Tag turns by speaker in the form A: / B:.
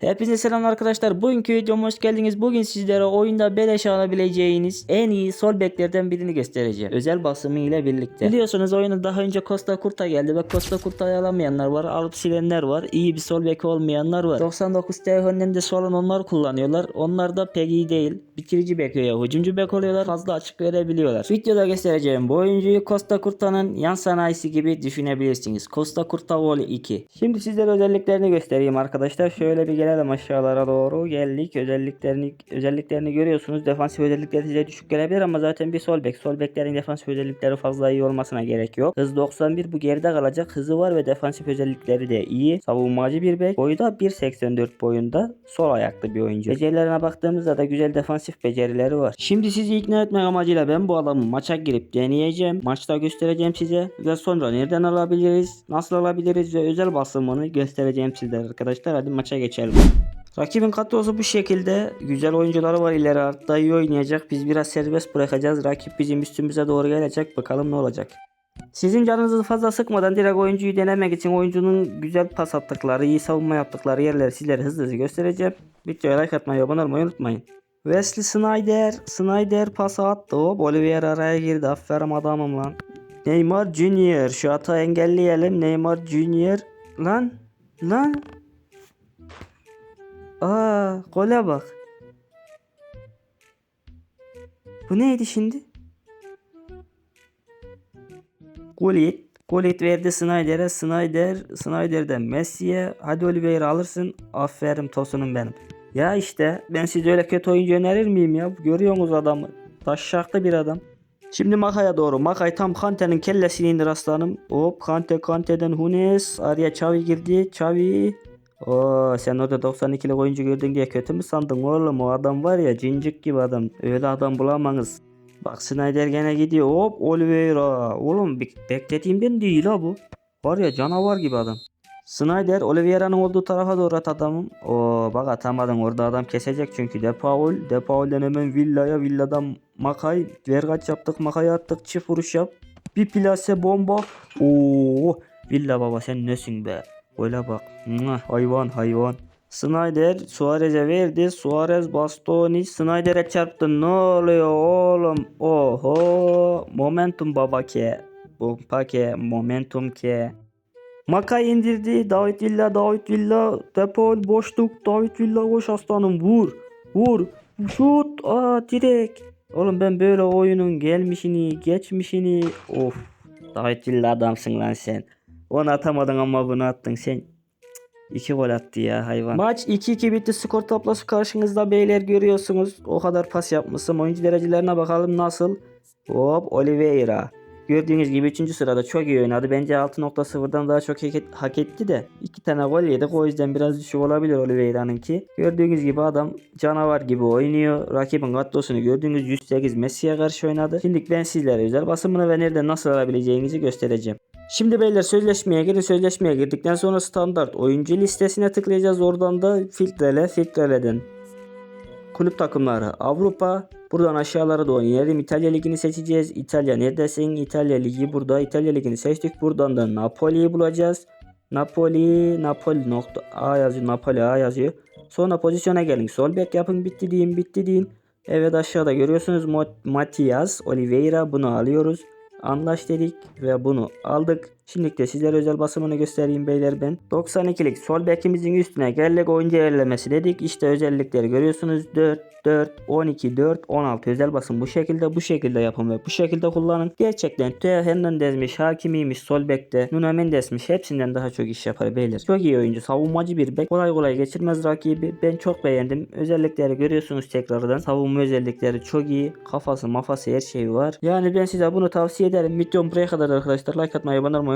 A: Hepinize selamlar arkadaşlar. Bugünkü videoma hoş geldiniz. Bugün sizlere oyunda beleş alabileceğiniz en iyi sol beklerden birini göstereceğim. Özel basımı ile birlikte. Biliyorsunuz oyuna daha önce Costa Curta geldi ve Costa Curta'yı alamayanlar var. Alıp silenler var. İyi bir sol bek olmayanlar var. 99 TH'nin de solun onlar kullanıyorlar. Onlar da pek iyi değil. Bitirici bek veya hücumcu bek oluyorlar. Fazla açık verebiliyorlar. Videoda göstereceğim bu oyuncuyu Costa Curta'nın yan sanayisi gibi düşünebilirsiniz. Costa Curta Vol 2. Şimdi sizlere özelliklerini göstereyim arkadaşlar. Şöyle bir gelelim aşağılara doğru geldik. Özelliklerini özelliklerini görüyorsunuz. Defansif özellikleri size düşük gelebilir ama zaten bir sol bek. Sol beklerin defansif özellikleri fazla iyi olmasına gerek yok. Hız 91 bu geride kalacak. Hızı var ve defansif özellikleri de iyi. Savunmacı bir bek. Boyu da 1.84 boyunda. Sol ayaklı bir oyuncu. Becerilerine baktığımızda da güzel defansif becerileri var. Şimdi sizi ikna etmek amacıyla ben bu adamı maça girip deneyeceğim. Maçta göstereceğim size. Ve sonra nereden alabiliriz? Nasıl alabiliriz? Ve özel basımını göstereceğim sizlere arkadaşlar. Hadi maça geçelim. Rakibin kadrosu bu şekilde. Güzel oyuncuları var ileri artta iyi oynayacak. Biz biraz serbest bırakacağız. Rakip bizim üstümüze doğru gelecek. Bakalım ne olacak. Sizin canınızı fazla sıkmadan direkt oyuncuyu denemek için oyuncunun güzel pas attıkları, iyi savunma yaptıkları yerleri sizlere hızlı hızlı göstereceğim. Videoya like atmayı, abone olmayı unutmayın. Wesley Snyder, Snyder pas attı. Hop Olivier araya girdi. Aferin adamım lan. Neymar Junior. Şu hata engelleyelim. Neymar Junior. Lan. Lan. Aa, gole bak. Bu neydi şimdi? Gullit. Gullit verdi Snyder'e. Snyder, Snyder'den Messi'ye. Hadi Oliveira alırsın. Aferin tosunum benim. Ya işte ben size öyle kötü oyuncu önerir miyim ya? Görüyorsunuz adamı. Taşşaklı bir adam. Şimdi Maka'ya doğru. Makay tam Kante'nin kellesini indir aslanım. Hop Kante Kante'den Hunes. Araya Xavi girdi. Xavi. Oo sen orada 92'lik oyuncu gördün diye kötü mü sandın oğlum? O adam var ya cincik gibi adam. Öyle adam bulamanız. Bak Snyder gene gidiyor. Hop Oliveira. Oğlum bek- beklediğimden değil ha bu. Var ya canavar gibi adam. Snyder Oliveira'nın olduğu tarafa doğru at adamım. Oo bak atamadın orada adam kesecek çünkü. De Paul. De Paul'den hemen Villa'ya. Villa'dan Makay. Vergaç yaptık. Makay'a attık. Çift vuruş yap. Bir plase bomba. Oo Villa baba sen nesin be? Öyle bak. Hayvan hayvan. Snyder Suarez'e verdi. Suarez Bastoni Snyder'e çarptı. Ne oluyor oğlum? Oho. Momentum baba ke. Bomba ke. Momentum ke. Makay indirdi. David Villa, David Villa. Depol boşluk. David Villa koş aslanım. Vur. Vur. Şut. Aa direkt. Oğlum ben böyle oyunun gelmişini, geçmişini. Of. David Villa adamsın lan sen. Onu atamadın ama bunu attın sen. İki gol attı ya hayvan. Maç 2-2 bitti. Skor tablosu karşınızda beyler görüyorsunuz. O kadar pas yapmışım. Oyuncu derecelerine bakalım nasıl. Hop Oliveira. Gördüğünüz gibi 3. sırada çok iyi oynadı. Bence 6.0'dan daha çok hak, et- hak etti de. 2 tane gol yedik. O yüzden biraz düşük olabilir Oliveira'nınki. Gördüğünüz gibi adam canavar gibi oynuyor. Rakibin kadrosunu gördüğünüz 108 Messi'ye karşı oynadı. Şimdi ben sizlere özel basımını ve nereden nasıl alabileceğinizi göstereceğim. Şimdi beyler sözleşmeye girin. Sözleşmeye girdikten sonra standart oyuncu listesine tıklayacağız. Oradan da filtrele, filtreleden kulüp takımları Avrupa. Buradan aşağılara doğru inelim. İtalya Ligi'ni seçeceğiz. İtalya neredesin? İtalya Ligi burada. İtalya Ligi'ni seçtik. Buradan da Napoli'yi bulacağız. Napoli, Napoli nokta A yazıyor. Napoli A yazıyor. Sonra pozisyona gelin. Sol bek yapın. Bitti deyin. Bitti deyin. Evet aşağıda görüyorsunuz. Matias Oliveira. Bunu alıyoruz. Anlaş dedik ve bunu aldık. Şimdi de sizlere özel basımını göstereyim beyler ben. 92'lik sol bekimizin üstüne geldik oyuncu ayarlaması dedik. İşte özellikleri görüyorsunuz. 4, 4, 12, 4, 16 özel basım bu şekilde bu şekilde yapın ve bu şekilde kullanın. Gerçekten Teo Hernandez'miş, Hakimi'ymiş, sol bekte, Nuno Mendes'miş hepsinden daha çok iş yapar beyler. Çok iyi oyuncu, savunmacı bir bek. Kolay kolay geçirmez rakibi. Ben çok beğendim. Özellikleri görüyorsunuz tekrardan. Savunma özellikleri çok iyi. Kafası, mafası her şeyi var. Yani ben size bunu tavsiye ederim. Videom buraya kadar arkadaşlar. Like atmayı, abone olmayı